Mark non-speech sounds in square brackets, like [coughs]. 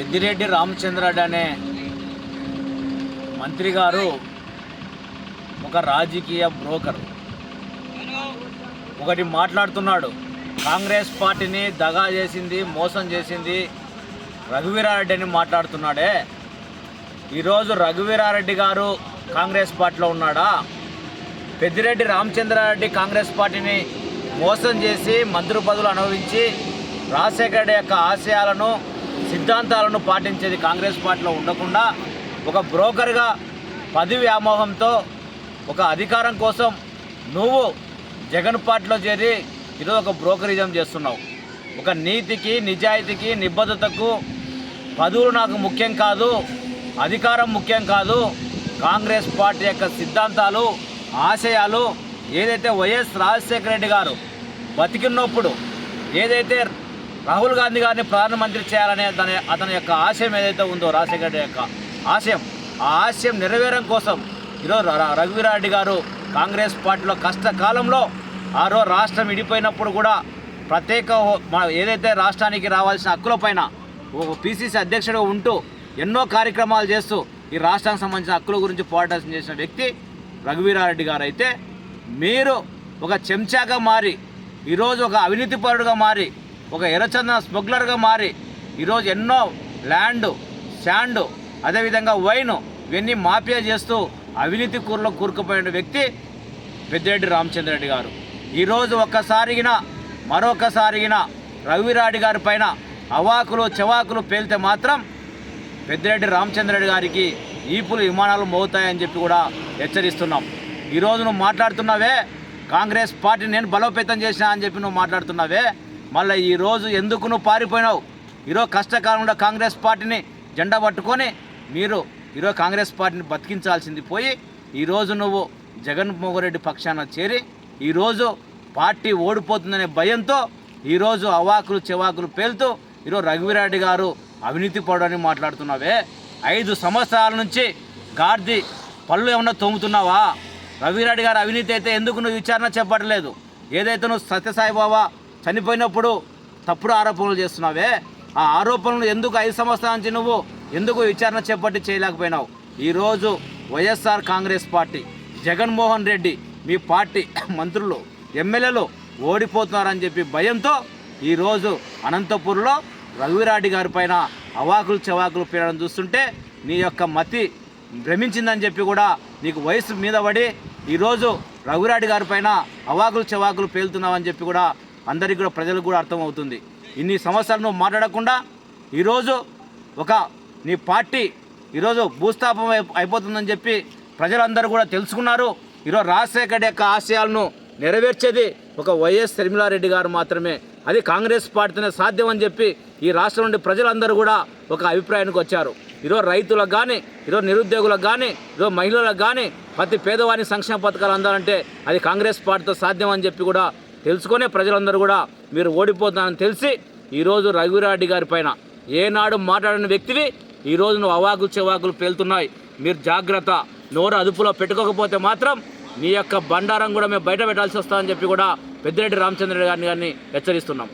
పెద్దిరెడ్డి రామచంద్రరెడ్డి అనే మంత్రి గారు ఒక రాజకీయ బ్రోకర్. ఒకటి మాట్లాడుతున్నాడు. కాంగ్రెస్ పార్టీని దగా చేసింది మోసం చేసింది రఘువీరారెడ్డి అని మాట్లాడుతున్నాడే. ఈరోజు రఘువీరారెడ్డి గారు కాంగ్రెస్ పార్టీలో ఉన్నాడా? పెద్దిరెడ్డి రామచంద్రారెడ్డి కాంగ్రెస్ పార్టీని మోసం చేసి మంత్రి పదవులు అనుభవించి రాజశేఖర రెడ్డి యొక్క ఆశయాలను సిద్ధాంతాలను పాటించేది కాంగ్రెస్ పార్టీలో ఉండకుండా ఒక బ్రోకర్గా పది వ్యామోహంతో ఒక అధికారం కోసం నువ్వు జగన్ పార్టీలో చేరి ఈరోజు ఒక బ్రోకరిజం చేస్తున్నావు. ఒక నీతికి నిజాయితీకి నిబద్ధతకు పదవులు నాకు ముఖ్యం కాదు అధికారం ముఖ్యం కాదు కాంగ్రెస్ పార్టీ యొక్క సిద్ధాంతాలు ఆశయాలు ఏదైతే వైఎస్ రాజశేఖర రెడ్డి గారు బతికినప్పుడు ఏదైతే రాహుల్ గాంధీ గారిని ప్రధానమంత్రి చేయాలనే దాని అతని యొక్క ఆశయం ఏదైతే ఉందో రాజశేఖర రెడ్డి యొక్క ఆశయం ఆ ఆశయం నెరవేరడం కోసం ఈరోజు ర- రఘువీరారెడ్డి గారు కాంగ్రెస్ పార్టీలో కష్టకాలంలో ఆ రోజు రాష్ట్రం విడిపోయినప్పుడు కూడా ప్రత్యేక హో- ఏదైతే రాష్ట్రానికి రావాల్సిన హక్కుల పైన ఓ పిసిసి అధ్యక్షుడు ఉంటూ ఎన్నో కార్యక్రమాలు చేస్తూ ఈ రాష్ట్రానికి సంబంధించిన హక్కుల గురించి పోరాటం చేసిన వ్యక్తి రఘువీరారెడ్డి గారు అయితే మీరు ఒక చెంచాగా మారి ఈరోజు ఒక అవినీతిపరుడుగా మారి ఒక ఎర్రచందన స్మగ్లర్గా మారి ఈరోజు ఎన్నో ల్యాండ్ శాండ్ అదేవిధంగా వైన్ ఇవన్నీ మాఫియా చేస్తూ అవినీతి కూరలో కూరుకుపోయిన వ్యక్తి పెద్దిరెడ్డి రామచంద్రరెడ్డి గారు. ఈరోజు ఒక్కసారిగిన మరొకసారిగిన రవిరాడి గారి పైన అవాకులు చవాకులు పేలితే మాత్రం పెద్దిరెడ్డి రామచంద్రరెడ్డి గారికి ఈపులు విమానాలు మోగుతాయని చెప్పి కూడా హెచ్చరిస్తున్నాం. ఈరోజు నువ్వు మాట్లాడుతున్నావే కాంగ్రెస్ పార్టీ నేను బలోపేతం చేసినా అని చెప్పి నువ్వు మాట్లాడుతున్నావే మళ్ళీ ఈరోజు ఎందుకు నువ్వు పారిపోయినావు? ఈరోజు కష్టకాలంలో కాంగ్రెస్ పార్టీని జెండా పట్టుకొని మీరు ఈరోజు కాంగ్రెస్ పార్టీని బతికించాల్సింది పోయి ఈరోజు నువ్వు జగన్మోహన్ రెడ్డి పక్షాన చేరి ఈరోజు పార్టీ ఓడిపోతుందనే భయంతో ఈరోజు అవాకులు చెవాకులు పేలుతూ ఈరోజు రఘువీరారెడ్డి గారు అవినీతి పడని మాట్లాడుతున్నావే. ఐదు సంవత్సరాల నుంచి గార్ది పళ్ళు ఏమన్నా తోముతున్నావా? రఘువీరారెడ్డి గారు అవినీతి అయితే ఎందుకు నువ్వు విచారణ చెప్పట్లేదు ఏదైతే నువ్వు సత్యసాయిబాబా చనిపోయినప్పుడు తప్పుడు ఆరోపణలు చేస్తున్నావే? ఆ ఆరోపణలు ఎందుకు ఐదు సంవత్సరాల నుంచి నువ్వు ఎందుకు విచారణ చేపట్టి చేయలేకపోయినావు? ఈరోజు వైఎస్ఆర్ కాంగ్రెస్ పార్టీ జగన్మోహన్ రెడ్డి మీ పార్టీ [coughs] మంత్రులు ఎమ్మెల్యేలు ఓడిపోతున్నారని చెప్పి భయంతో ఈరోజు అనంతపూర్లో రఘువిరాడి గారి పైన అవాకులు చవాకులు పీడడం చూస్తుంటే నీ యొక్క మతి భ్రమించిందని చెప్పి కూడా నీకు వయసు మీద పడి ఈరోజు రఘురాడి గారి పైన అవాకులు చవాకులు పేలుతున్నావని చెప్పి కూడా అందరికీ కూడా ప్రజలకు కూడా అర్థమవుతుంది. ఇన్ని సంవత్సరాలు నువ్వు మాట్లాడకుండా ఈరోజు ఒక నీ పార్టీ ఈరోజు భూస్థాపం అయిపోతుందని చెప్పి ప్రజలందరూ కూడా తెలుసుకున్నారు. ఈరోజు రాజశేఖర్ యొక్క ఆశయాలను నెరవేర్చేది ఒక వైఎస్ శర్మిలారెడ్డి గారు మాత్రమే. అది కాంగ్రెస్ పార్టీతోనే సాధ్యం అని చెప్పి ఈ రాష్ట్రం నుండి ప్రజలందరూ కూడా ఒక అభిప్రాయానికి వచ్చారు. ఈరోజు రైతులకు కానీ ఈరోజు నిరుద్యోగులకు కానీ ఈరోజు మహిళలకు కానీ ప్రతి పేదవాని సంక్షేమ పథకాలు అందాలంటే అది కాంగ్రెస్ పార్టీతో సాధ్యం అని చెప్పి కూడా తెలుసుకునే ప్రజలందరూ కూడా మీరు ఓడిపోతున్నారని తెలిసి ఈరోజు రఘురారెడ్డి గారి పైన ఏనాడు మాట్లాడిన వ్యక్తివి ఈరోజు నువ్వు అవాకులు చెవాకులు పేలుతున్నాయి. మీరు జాగ్రత్త. నోరు అదుపులో పెట్టుకోకపోతే మాత్రం నీ యొక్క బండారం కూడా మేము బయట పెట్టాల్సి వస్తుందని చెప్పి కూడా పెద్దిరెడ్డి రామచంద్ర గారిని గారిని హెచ్చరిస్తున్నాం.